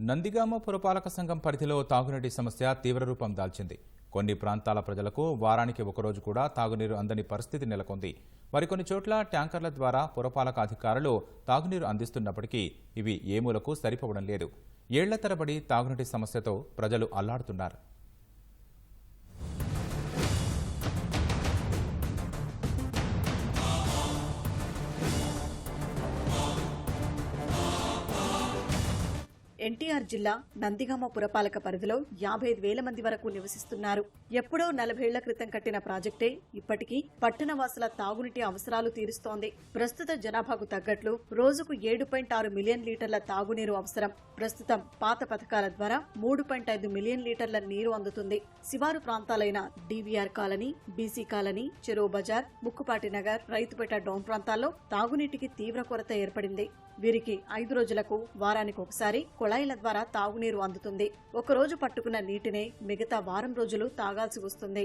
నందిగామ పురపాలక సంఘం పరిధిలో తాగునీటి సమస్య తీవ్ర రూపం దాల్చింది. కొన్ని ప్రాంతాల ప్రజలకు వారానికి ఒకరోజు కూడా తాగునీరు అందని పరిస్థితి నెలకొంది. మరికొన్ని చోట్ల ట్యాంకర్ల ద్వారా పురపాలక అధికారులు తాగునీరు అందిస్తున్నప్పటికీ ఇవి ఏ మూలకు సరిపోవడం లేదు. ఏళ్ళ తరబడి తాగునీటి సమస్యతో ప్రజలు అల్లాడుతున్నారు. ఎన్టీఆర్ జిల్లా నందిగామ పురపాలక పరిధిలో యాభై ఐదు వేల మంది వరకు నివసిస్తున్నారు. ఎప్పుడో నలభేళ్ళ క్రితం కట్టిన ప్రాజెక్టే ఇప్పటికీ పట్టణ వాసుల తాగునీటి అవసరాలు తీరుస్తోంది. ప్రస్తుత జనాభాకు తగ్గట్లు రోజుకు ఏడు పాయింట్ ఆరు మిలియన్ లీటర్ల తాగునీరు అవసరం. ప్రస్తుతం పాత పథకాల ద్వారా మూడు పాయింట్ ఐదు మిలియన్ లీటర్ల నీరు అందుతుంది. శివారు ప్రాంతాలైన డివిఆర్ కాలనీ బీసీ కాలనీ చెరువు బజార్ ముక్కుపాటి నగర్ రైతుపేట డౌన్ ప్రాంతాల్లో తాగునీటికి తీవ్ర కొరత ఏర్పడింది. వీరికి ఐదు రోజులకు వారానికి ఒకసారి కుళాయిల ద్వారా తాగునీరు అందుతుంది. ఒకరోజు పట్టుకున్న నీటినే మిగతా వారం రోజులు తాగాల్సి వస్తుంది.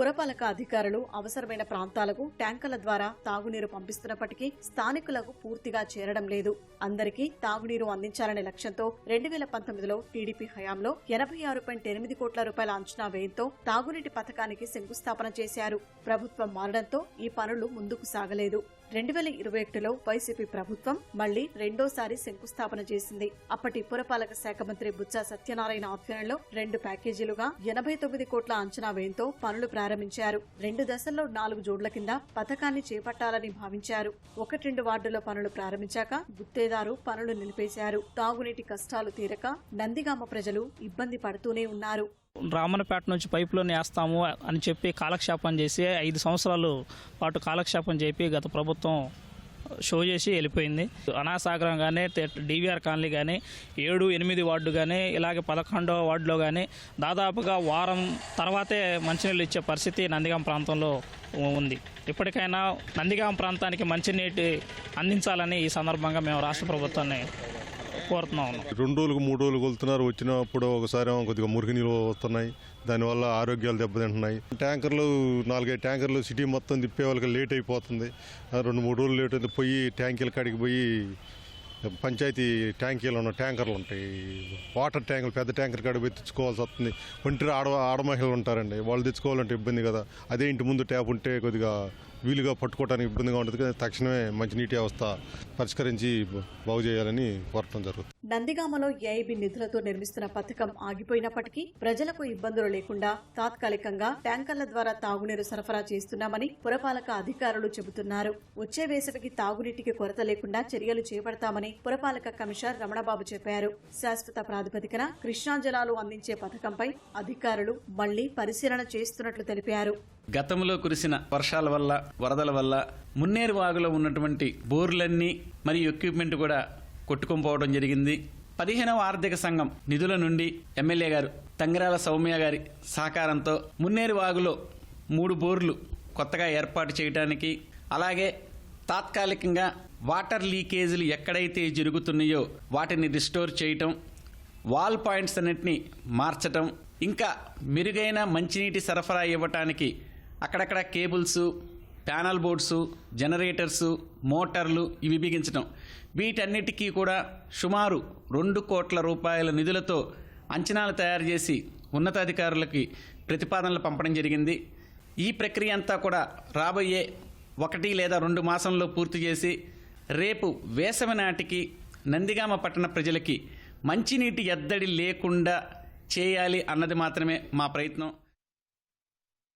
పురపాలక అధికారులు అవసరమైన ప్రాంతాలకు ట్యాంకర్ల ద్వారా తాగునీరు పంపిస్తున్నప్పటికీ స్థానికులకు పూర్తిగా చేరడం లేదు. అందరికీ తాగునీరు అందించాలనే లక్ష్యంతో రెండు వేల పంతొమ్మిదిలో టీడీపీ హయాంలో ఎనభై ఆరు పాయింట్ ఎనిమిది కోట్ల రూపాయల అంచనా వ్యయంతో తాగునీటి పథకానికి శంకుస్థాపన చేశారు. ప్రభుత్వం మారడంతో ఈ పనులు ముందుకు సాగలేదు. రెండు వేల ఇరవై ఒకటిలో వైసీపీ ప్రభుత్వం మళ్ళీ రెండోసారి శంకుస్థాపన చేసింది. అప్పటి పురపాలక శాఖ మంత్రి బుచ్చా సత్యనారాయణ ఆధ్వర్యంలో రెండు ప్యాకేజీలుగా ఎనభై తొమ్మిది కోట్ల అంచనా వ్యయంతో పనులు ప్రారంభించారు. రెండు దశల్లో నాలుగు జోడ్ల కింద పథకాన్ని చేపట్టాలని భావించారు. ఒకటి రెండు వార్డుల పనులు ప్రారంభించాక గుత్తేదారు పనులు నిలిపేశారు. తాగునీటి కష్టాలు తీరక నందిగామ ప్రజలు ఇబ్బంది పడుతూనే ఉన్నారు. రామన్నపేట నుంచి పైపులోనే వేస్తాము అని చెప్పి కాలక్షేపం చేసి ఐదు సంవత్సరాలు పాటు కాలక్షేపం చెప్పి గత ప్రభుత్వం షో చేసి వెళ్ళిపోయింది. అనాసాగరం కానీ డివిఆర్ కాలనీ కానీ ఏడు ఎనిమిది వార్డు కానీ ఇలాగే పదకొండవ వార్డులో కానీ దాదాపుగా వారం తర్వాతే మంచినీళ్ళు ఇచ్చే పరిస్థితి నందిగాం ప్రాంతంలో ఉంది. ఇప్పటికైనా నందిగాం ప్రాంతానికి మంచినీటి అందించాలని ఈ సందర్భంగా మేము రాష్ట్ర ప్రభుత్వాన్ని కోరుతున్నాం. ఉన్నాం రెండు రోజులకు మూడు రోజులు కొలుతున్నారు వచ్చినప్పుడు ఒకసారి కొద్దిగా మురికి నీళ్ళు వస్తున్నాయి. దానివల్ల ఆరోగ్యాలు దెబ్బతింటున్నాయి. ట్యాంకర్లు నాలుగైదు ట్యాంకర్లు సిటీ మొత్తం తిప్పే వాళ్ళకి లేట్ అయిపోతుంది. రెండు మూడు రోజులు లేట్ అయితే పోయి ట్యాంకీల కాడికి పోయి పంచాయతీ ట్యాంకీలు ఉన్న ట్యాంకర్లు ఉంటాయి. వాటర్ ట్యాంకులు పెద్ద ట్యాంకర్ కాడికి పోయి తెచ్చుకోవాల్సి వస్తుంది. ఒంటరి ఆడ ఆడ మహిళలు ఉంటారండి. వాళ్ళు తెచ్చుకోవాలంటే ఇబ్బంది కదా. అదే ఇంటి ముందు ట్యాప్ ఉంటే కొద్దిగా వీలుగా పట్టుకోవడానికి ఇబ్బందిగా ఉంటుంది. కానీ తక్షణమే మంచినీటి వ్యవస్థ పరిష్కరించి బాగు చేయాలని కోరటం జరుగుతుంది. నందిగామలో ఏఐబి నిధులతో నిర్మిస్తున్న పథకం ఆగిపోయినప్పటికీ ప్రజలకు ఇబ్బందులు లేకుండా తాత్కాలికంగా ట్యాంకర్ల ద్వారా తాగునీరు సరఫరా చేస్తున్నామని పురపాలక అధికారులు చెబుతున్నారు. వచ్చే వేసవికి తాగునీటికి కొరత లేకుండా చర్యలు చేపడతామని పురపాలక కమిషనర్ రమణబాబు చెప్పారు. శాశ్వత ప్రాతిపదికన కృష్ణా జలాలు అందించే పథకంపై అధికారులు మళ్ళీ పరిశీలన చేస్తున్నట్లు తెలిపారు. గతంలో కురిసిన వర్షాల వల్ల వరదల వల్ల మున్నేరు వాగులో ఉన్నటువంటి బోర్లన్నీ మరియు ఎక్విప్మెంట్ కూడా కొట్టుకొని పోవడం జరిగింది. పదిహేనవ ఆర్థిక సంఘం నిధుల నుండి ఎమ్మెల్యే గారు తంగిరాల సౌమ్య గారి సహకారంతో మున్నేరు వాగులో మూడు బోర్లు కొత్తగా ఏర్పాటు చేయడానికి అలాగే తాత్కాలికంగా వాటర్ లీకేజీలు ఎక్కడైతే జరుగుతున్నాయో వాటిని రిస్టోర్ చేయటం వాల్ పాయింట్స్ అన్నిటిని మార్చటం ఇంకా మెరుగైన మంచినీటి సరఫరా ఇవ్వటానికి అక్కడక్కడ కేబుల్స్ ప్యానల్ బోర్డ్స్ జనరేటర్స్ మోటార్లు ఇవి బిగించడం వీటన్నిటికీ కూడా సుమారు రెండు కోట్ల రూపాయల నిధులతో అంచనాలు తయారు చేసి ఉన్నతాధికారులకి ప్రతిపాదనలు పంపడం జరిగింది. ఈ ప్రక్రియ అంతా కూడా రాబోయే ఒకటి లేదా రెండు మాసంలో పూర్తి చేసి రేపు వేసవి నాటికి నందిగామ పట్టణ ప్రజలకి మంచినీటి ఎద్దడి లేకుండా చేయాలి అన్నది మాత్రమే మా ప్రయత్నం.